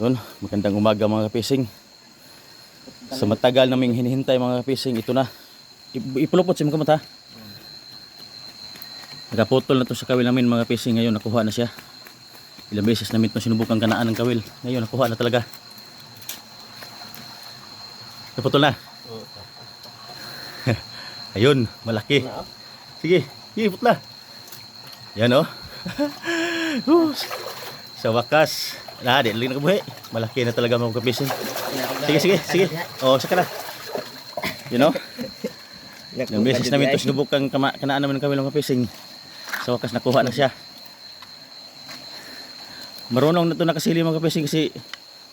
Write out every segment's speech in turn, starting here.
Yun, magandang umaga mga kapising. Sa matagal naming hinihintay mga kapising, ito na. Ipulupot si mga kamata. Nakaputol na to sa kawil namin mga kapising. Ngayon nakuha na siya. Ilang beses namin ito sinubukan kanaan ng kawil. Ngayon nakuha na talaga. Naputol na. Ayun, malaki. Sige, sige, putla. Yan oh. Uh, sa wakas. Na, di lang nakabuhi. Malaki na talaga mga kapising. Sige, sige, sige. Oh, saka na. You know? Yung beses namin ito sinubukan kama, kanaan namin ng kawil ng kapising. Sa wakas nakuha na siya. Marunong na ito nakasili mga kapising kasi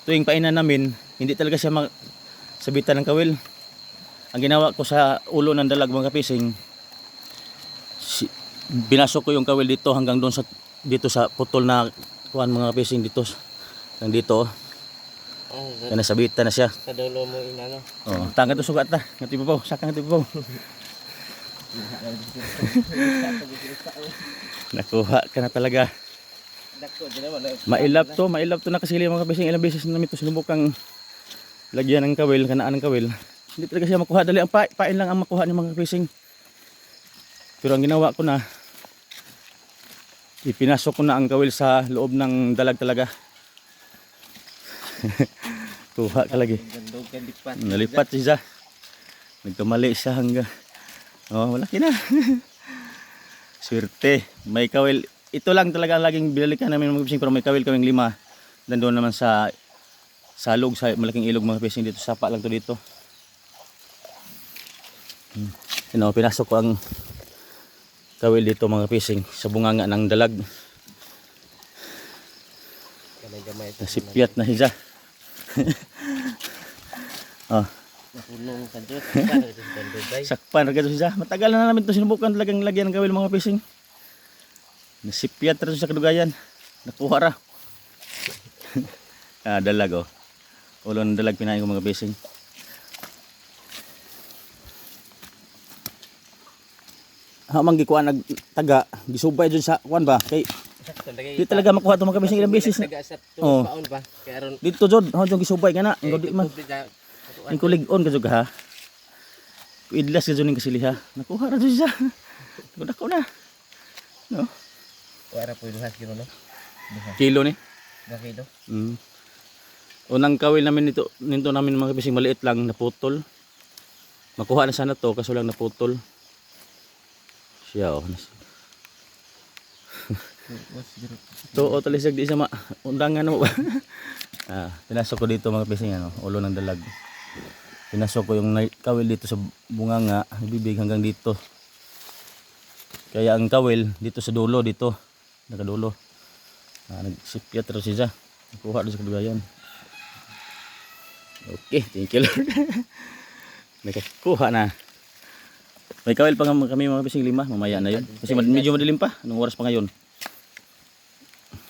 tuwing painan namin, hindi talaga siya mag sabitan ng kawil. Ang ginawa ko sa ulo ng dalag mga kapising, si, binasok ko yung kawil dito hanggang doon sa dito sa putol na kuan mga kapising dito hanggang dito Oh, kaya nasabitan na siya. sa dulo mo inano. oh tangga to sugat ta ngati pa po saka ngati pa nakuha ka na talaga. Naman. mailap to mailap to nakasili mga kapising ilang beses na namin to sinubukang lagyan ng kawil kanaan ng kawil. Hindi talaga siya makuha. Dali ang pa, pain lang ang makuha ng mga kapising pero ang ginawa ko na ipinasok ko na ang kawil sa loob ng dalag talaga kuha ka lagi. Nalipat siya nagkamali siya hanggang oh malaki na swerte. May kawil. Ito lang talaga ang laging binalikan namin mga fishing pero may kawil kaming lima. Dan doon naman sa salog sa malaking ilog mga fishing dito sapa lang to dito. Hmm. you know, pinasok ko ang kawil dito mga fishing sa bunganga ng dalag. Nasipyat na siya oh Napunong ka dito. Sakpan ra gadto siya. Matagal na namin to sinubukan talagang lagyan ng kawil mga fishing. Nasipyat ra sa kadugayan. Nakuha ra. ah, dalag oh. Ulo ng dalag pinain ko mga fishing. Ha man gikuan nag taga gisubay dun sa kuan ba kay. Di talaga makuha to mga fishing ilang beses sa Oh. Dito jud ha jud gisubay kana. Ngo di man. Ang kulig-on ka jud ha. Idlas ka jud ning kasiliha. Nakuha ra jud siya. Kuda ko na. No. Wala po duhas kilo no. Kilo ni. Dua kilo. Mm. Unang kawil namin nito, nito namin mga kabising maliit lang naputol. Makuha na sana to kaso lang naputol. Siya oh. Nas- To o talisag di sa ma undangan mo ba? ah, pinasok ko dito mga kabising ano, ulo ng dalag. Pinasok ko yung kawil dito sa bunganga, ibibig hanggang dito. Kaya ang kawil dito sa dulo dito, nakadulo. Ah, nagsipyat rin siya. Nakuha doon sa kadugayan. Okay, thank you Lord. Nakakuha na. May kawil pa kami mga bising lima, mamaya na yun. Kasi medyo madilim pa. Anong oras pa ngayon?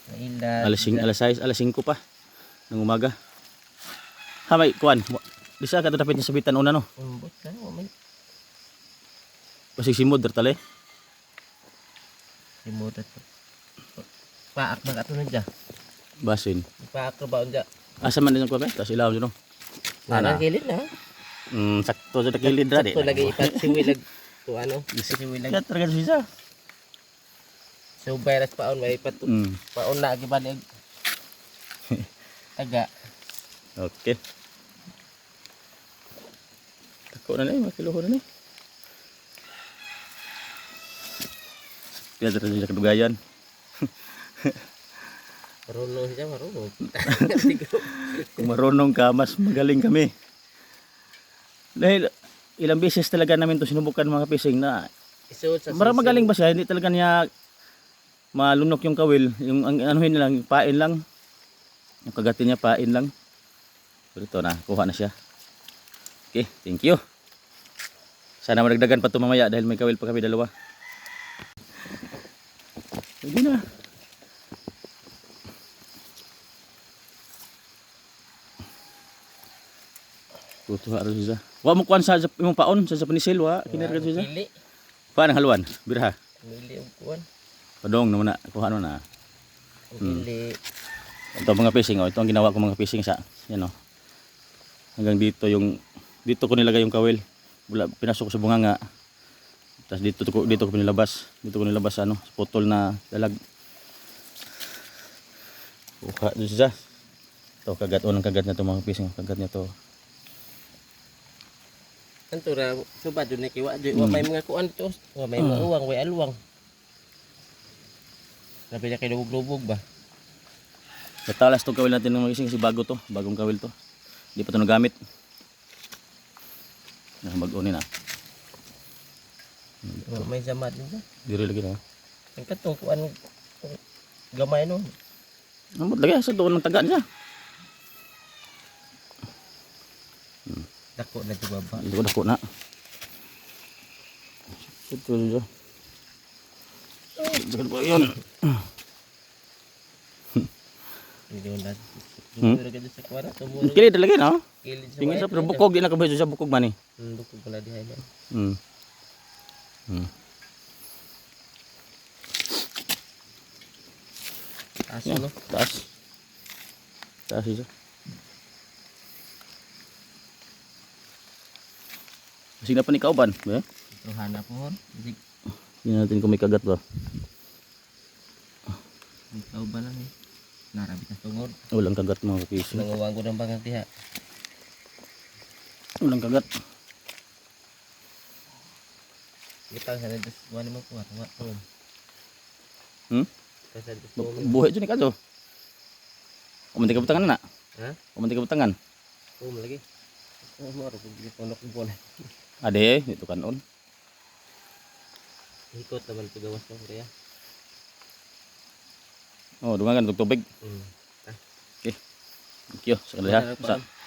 Naila. Alas 5, alas 6, alas 5 pa. Ng umaga. Ha, may kuwan. Bisa ka tatapit niya sa bitan una no. Umbot ka no may Kasi simod tale. simutat pa. Paak ba ato na dya? Basin. Paak ka ba unja? Asa man din ang kwabe? Tapos ilaw dyan no. Ana kilid na. Mm, sakto sa kilid ra di. Sakto lagi ipat siwilag. To ano? Siwilag. Kaya talaga siya. So virus paon may ipat Mm. paon na gibalig. Taga. Okay. Tako na na, makiluho na na. Kaya tara sa kadugayan. Marunong siya, marunong. Kung marunong ka, mas magaling kami. Dahil ilang beses talaga namin to sinubukan mga fishing na Isuot sa mara magaling ba siya? Hindi talaga niya malunok yung kawil. Yung ang anuhin lang, yung pain lang. Yung kagatin niya, pain lang. Pero ito na, kuha na siya. Okay, thank you. Sana madagdagan pa ito mamaya dahil may kawil pa kami dalawa. Pwede na. Tutuha rin siya. Wa mo kuan sa imong paon sa panisil wa kinarga siya. Pili. Kuan ang haluan, birha. Pili ang kuwan. Padong naman na kuha na na. Pili. Ito mga fishing, oh. ito ang ginawa ko mga fishing sa, yan oh. Hanggang dito yung, dito ko nilagay yung kawil. Wala, pinasok ko sa bunganga. Tapos dito ko, dito ko pinilabas. Dito ko nilabas ano, sa putol na dalag. Buka dito siya. Ito, kagat, unang kagat na to mga fishing. Kagat niya to. Anto ra suba jud ni kiwa wa Hmm. may mga kuan to. Wa may mga uwang, way alwang. Grabe na kay lubog-lubog ba? Natalas to kawil natin ng mga fishing kasi bago to. Bagong kawil to. Hindi pa to nagamit. Nah, mag-unin na. Wa may samad din sa. Diri lagi na. Ang katong kuan gamay no. Namot lagi sa doon ng taga niya. Dako na jud baba. Dako na. Ito dito. Ito ba yun? Hindi na. Hmm? Tumuro ka dyan sa kuan. Tumuro. Kili talaga no? Kilid sa Tingin sa white. pero bukog di na kabayo sa bukog man eh. Hmm, bukog pala dihay man. Hmm. Hmm. Yan, no. taas. Taas siya. Kasi na pa ni kauban, eh? Ito hanap mo Hindi natin kung may kagat ba. Ikaw ba lang eh. Narabit na tungod. Walang kagat mga kapiso. Nangawang ko ng bangang tiha. Walang kagat. Gitang sana dos wala mo kuha. Wa ko. Hmm? Kasi dos Bu- mo. Buhay dyan ni kaso. Umanti ka butangan na na. Ha? Umanti ka butangan. Oh, lagi. Oh, mo ro kung ponok ko bola. Ade, ito kanon. Ikot naman ito gawas mo kaya. Oh, dungan kan tubig. Hmm. Thank you. Sa kanila. Wala na Sa, paan.